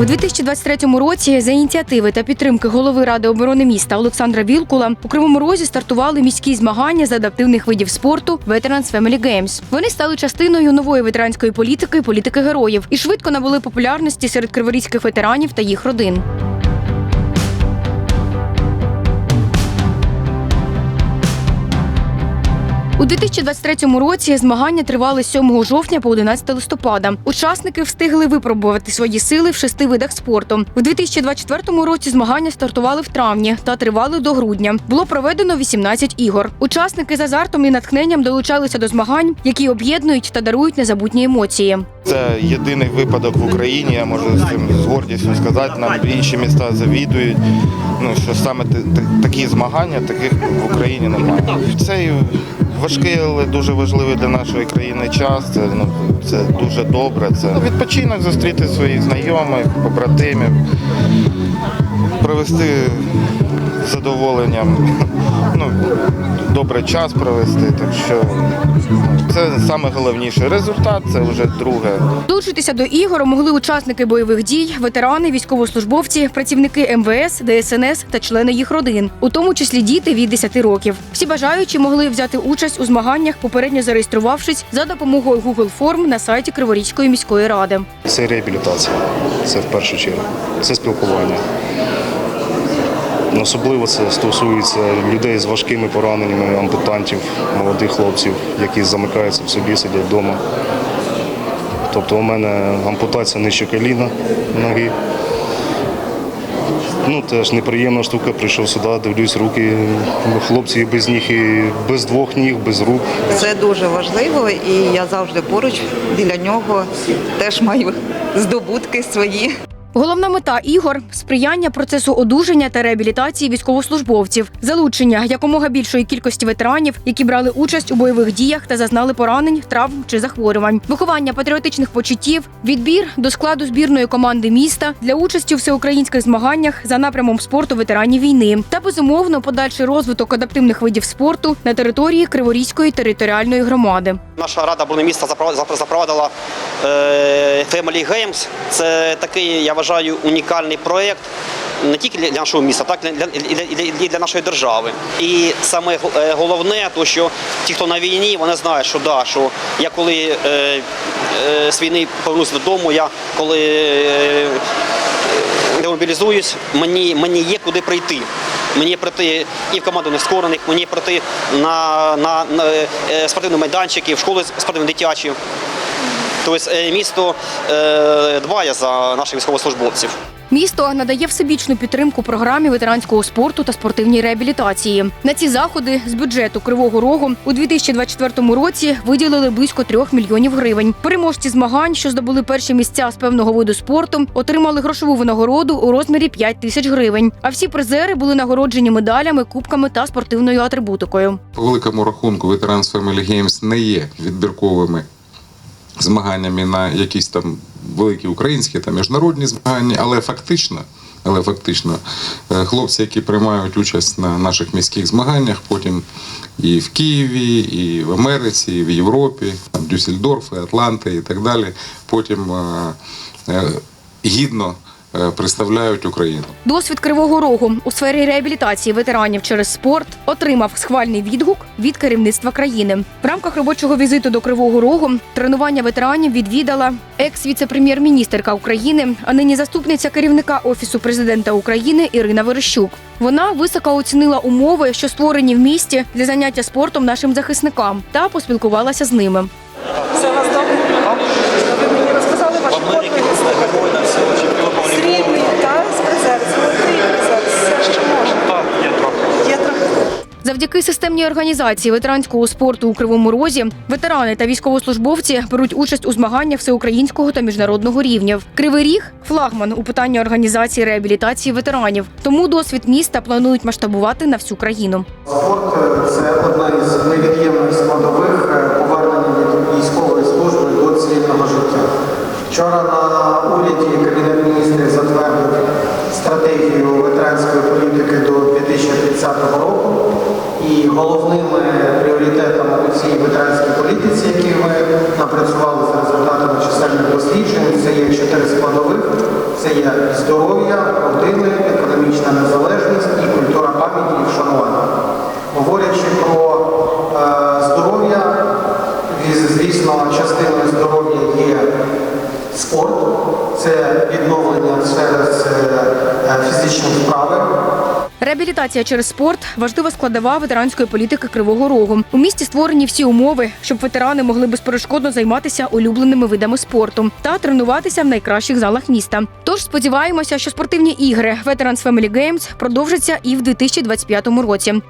У 2023 році за ініціативи та підтримки голови ради оборони міста Олександра Вілкула у Кривому Розі стартували міські змагання з адаптивних видів спорту Veterans Family Games. Вони стали частиною нової ветеранської політики політики героїв і швидко набули популярності серед криворізьких ветеранів та їх родин. У 2023 році змагання тривали з 7 жовтня по 11 листопада. Учасники встигли випробувати свої сили в шести видах спорту. У 2024 році змагання стартували в травні та тривали до грудня. Було проведено 18 ігор. Учасники з азартом і натхненням долучалися до змагань, які об'єднують та дарують незабутні емоції. Це єдиний випадок в Україні, я можу з цим з гордістю сказати. Нам інші міста завідують. Ну що саме такі змагання, таких в Україні немає. Цей важкий, але дуже важливий для нашої країни час. Це ну це дуже добре. Це відпочинок зустріти своїх знайомих, побратимів, провести з задоволенням. Ну, добре час провести. Так що це саме головніше. Результат це вже друге. Долучитися до ігор могли учасники бойових дій, ветерани, військовослужбовці, працівники МВС, ДСНС та члени їх родин, у тому числі діти від 10 років. Всі бажаючі могли взяти участь у змаганнях, попередньо зареєструвавшись за допомогою Google форм на сайті Криворізької міської ради. Це реабілітація, це в першу чергу. Це спілкування. Особливо це стосується людей з важкими пораненнями, ампутантів, молодих хлопців, які замикаються в собі, сидять вдома. Тобто у мене ампутація нижче коліна ноги. Ну, теж неприємна штука, прийшов сюди, дивлюсь руки. Хлопці без ніг, і без двох ніг, без рук. Це дуже важливо, і я завжди поруч біля нього теж маю здобутки свої. Головна мета ігор сприяння процесу одужання та реабілітації військовослужбовців, залучення якомога більшої кількості ветеранів, які брали участь у бойових діях та зазнали поранень, травм чи захворювань, виховання патріотичних почуттів, відбір до складу збірної команди міста для участі у всеукраїнських змаганнях за напрямом спорту ветеранів війни. Та безумовно подальший розвиток адаптивних видів спорту на території Криворізької територіальної громади. Наша рада оборони міста запро- запро- запровадила Family Games. Це такий, я вважаю, унікальний проєкт не тільки для нашого міста, так і для, нашої держави. І саме е, головне, то що ті, хто на війні, вони знають, що да, що я коли е, е, з війни повернусь додому, я коли е, демобілізуюсь, мені, мені є куди прийти. Мені прийти і в команду нескорених, мені прийти на, на, на е, спортивні майданчики, в школи спортивні дитячі. Тобто е, місто е, дбає за наших військовослужбовців. Місто надає всебічну підтримку програмі ветеранського спорту та спортивній реабілітації. На ці заходи з бюджету Кривого Рогу у 2024 році виділили близько трьох мільйонів гривень. Переможці змагань, що здобули перші місця з певного виду спорту, отримали грошову винагороду у розмірі 5 тисяч гривень. А всі призери були нагороджені медалями, кубками та спортивною атрибутикою. По великому рахунку Veterans Family Games не є відбірковими змаганнями на якісь там великі українські та міжнародні змагання, але фактично. Але фактично е, хлопці, які приймають участь на наших міських змаганнях, потім і в Києві, і в Америці, і в Європі, там Дюссельдорф, Атланти і так далі, потім е, е, гідно представляють Україну. Досвід Кривого Рогу у сфері реабілітації ветеранів через спорт отримав схвальний відгук від керівництва країни. В рамках робочого візиту до Кривого Рогу тренування ветеранів відвідала екс-віце-прем'єр-міністерка України, а нині заступниця керівника офісу президента України Ірина Верещук. Вона високо оцінила умови, що створені в місті для заняття спортом нашим захисникам, та поспілкувалася з ними. Все Завдяки системній організації ветеранського спорту у Кривому Розі ветерани та військовослужбовці беруть участь у змаганнях всеукраїнського та міжнародного рівнів. Кривий ріг флагман у питанні організації реабілітації ветеранів. Тому досвід міста планують масштабувати на всю країну. Спорт це одна із невід'ємних складових е, повернення від військової служби до цивільного життя. Вчора на уряді Кабінет міністрів затвердив стратегію ветеранської політики до 2030 року. І головними пріоритетами у цій ветеранській політиці, які ми напрацювали за результатами чисельних досліджень, це є чотири складових: Це є здоров'я, родини, економічна незалежність і культура пам'яті і вшанування. Говорячи про е, здоров'я, звісно, частиною здоров'я є спорт, це відновлення через фізичні вправи. Реабілітація через спорт важлива складова ветеранської політики Кривого Рогу. У місті створені всі умови, щоб ветерани могли безперешкодно займатися улюбленими видами спорту та тренуватися в найкращих залах міста. Тож сподіваємося, що спортивні ігри Veterans Family Games продовжаться і в 2025 році.